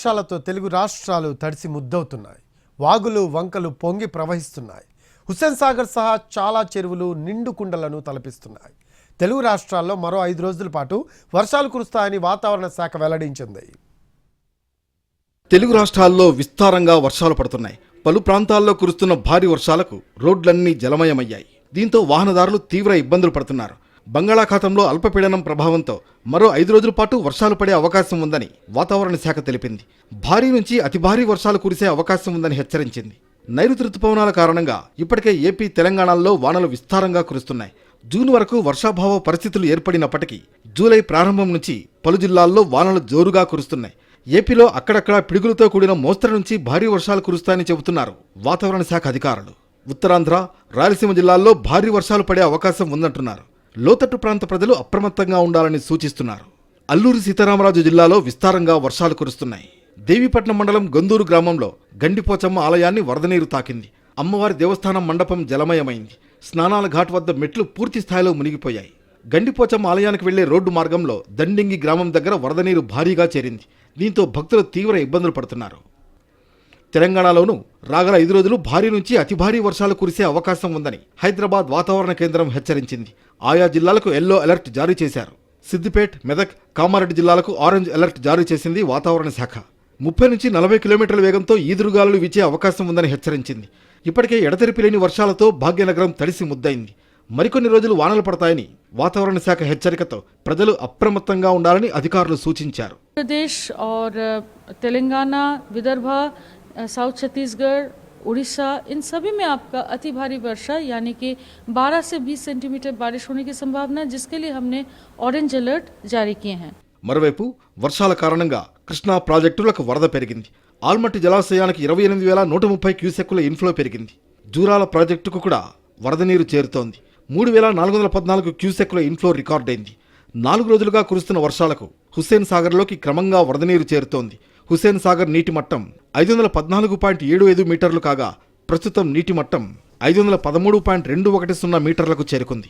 వర్షాలతో తెలుగు రాష్ట్రాలు తడిసి ముద్దవుతున్నాయి. వాగులు వంకలు పొంగి ప్రవహిస్తున్నాయి. హుస్సేన్ సాగర్ సహా చాలా చెరువులు నిండు కుండలను తలపిస్తున్నాయి. తెలుగు రాష్ట్రాల్లో మరో ఐదు రోజుల పాటు వర్షాలు కురుస్తాయని వాతావరణ శాఖ వెల్లడించింది. తెలుగు రాష్ట్రాల్లో విస్తారంగా వర్షాలు పడుతున్నాయి. పలు ప్రాంతాల్లో కురుస్తున్న భారీ వర్షాలకు రోడ్లన్నీ జలమయమయ్యాయి. దీంతో వాహనదారులు తీవ్ర ఇబ్బందులు పడుతున్నారు. బంగాళాఖాతంలో అల్పపీడనం ప్రభావంతో మరో ఐదు రోజుల పాటు వర్షాలు పడే అవకాశం ఉందని వాతావరణ శాఖ తెలిపింది. భారీ నుంచి అతి భారీ వర్షాలు కురిసే అవకాశం ఉందని హెచ్చరించింది. నైరుతి రుతుపవనాల కారణంగా ఇప్పటికే ఏపీ తెలంగాణలో వానలు విస్తారంగా కురుస్తున్నాయి. జూన్ వరకు వర్షాభావ పరిస్థితులు ఏర్పడినప్పటికీ జూలై ప్రారంభం నుంచి పలు జిల్లాల్లో వానలు జోరుగా కురుస్తున్నాయి. ఏపీలో అక్కడక్కడ పిడుగులతో కూడిన మోస్తరు నుంచి భారీ వర్షాలు కురుస్తాయని చెబుతున్నారు వాతావరణ శాఖ అధికారులు. ఉత్తరాంధ్ర రాయలసీమ జిల్లాల్లో భారీ వర్షాలు పడే అవకాశం ఉందంటున్నారు. లోతట్టు ప్రాంత ప్రజలు అప్రమత్తంగా ఉండాలని సూచిస్తున్నారు. అల్లూరి సీతారామరాజు జిల్లాలో విస్తారంగా వర్షాలు కురుస్తున్నాయి. దేవీపట్నం మండలం గొందూరు గ్రామంలో గండిపోచమ్మ ఆలయాన్ని వరద నీరు తాకింది. అమ్మవారి దేవస్థానం మండపం జలమయమైంది. స్నానాల ఘాట్ వద్ద మెట్లు పూర్తి స్థాయిలో మునిగిపోయాయి. గండిపోచమ్మ ఆలయానికి వెళ్ళే రోడ్డు మార్గంలో దండింగి గ్రామం దగ్గర వరద నీరు భారీగా చేరింది. దీంతో భక్తులు తీవ్ర ఇబ్బందులు పడుతున్నారు. తెలంగాణలోనూ రాగల ఐదు రోజులు భారీ నుంచి అతి భారీ వర్షాలు కురిసే అవకాశం ఉందని హైదరాబాద్ వాతావరణ కేంద్రం హెచ్చరించింది. ఆయా జిల్లాలకు ఎల్లో అలర్ట్ జారీ చేశారు. సిద్దిపేట్ మెదక్ కామారెడ్డి జిల్లాలకు ఆరెంజ్ అలర్ట్ జారీ చేసింది వాతావరణ శాఖ. ముప్పై నుంచి నలభై కిలోమీటర్ల వేగంతో ఈదురుగాలు వీచే అవకాశం ఉందని హెచ్చరించింది. ఇప్పటికే ఎడతెరిపి లేని వర్షాలతో భాగ్యనగరం తడిసి ముద్దయింది. మరికొన్ని రోజులు వానలు పడతాయని వాతావరణ శాఖ హెచ్చరికతో ప్రజలు అప్రమత్తంగా ఉండాలని అధికారులు సూచించారు. తెలంగాణ విదర్భ साउथ छत्तीसगढ़ उड़ीसा इन सभी में आपका अति भारी वर्षा यानी कि 12 से 20 सेंटीमीटर बारिश होने की संभावना है जिसके लिए हमने ऑरेंज अलर्ट जारी किए हैं మరోవైపు వర్షాల కారణంగా కృష్ణా ప్రాజెక్టులకు వరద పెరిగింది ఆల్మట్టి జలాశయానికి ఇరవై ఎనిమిది వేల నూట ముప్పై క్యూసెక్కుల ఇన్ఫ్లో పెరిగింది జూరాల ప్రాజెక్టుకు కూడా వరద నీరు చేరుతోంది మూడు వేల నాలుగు వందల పద్నాలుగు క్యూసెక్కుల ఇన్ఫ్లో రికార్డైంది నాలుగు రోజులుగా కురుస్తున్న వర్షాలకు హుస్సేన్ సాగర్లోకి క్రమంగా వరద నీరు చేరుతోంది హుసేన్ సాగర్ నీటి మట్టం ఐదు వందల పద్నాలుగు పాయింట్ ఏడు ఐదు మీటర్లు కాగా ప్రస్తుతం నీటి మట్టం ఐదు వందల పదమూడు పాయింట్ రెండు ఒకటి సున్నా మీటర్లకు చేరుకుంది.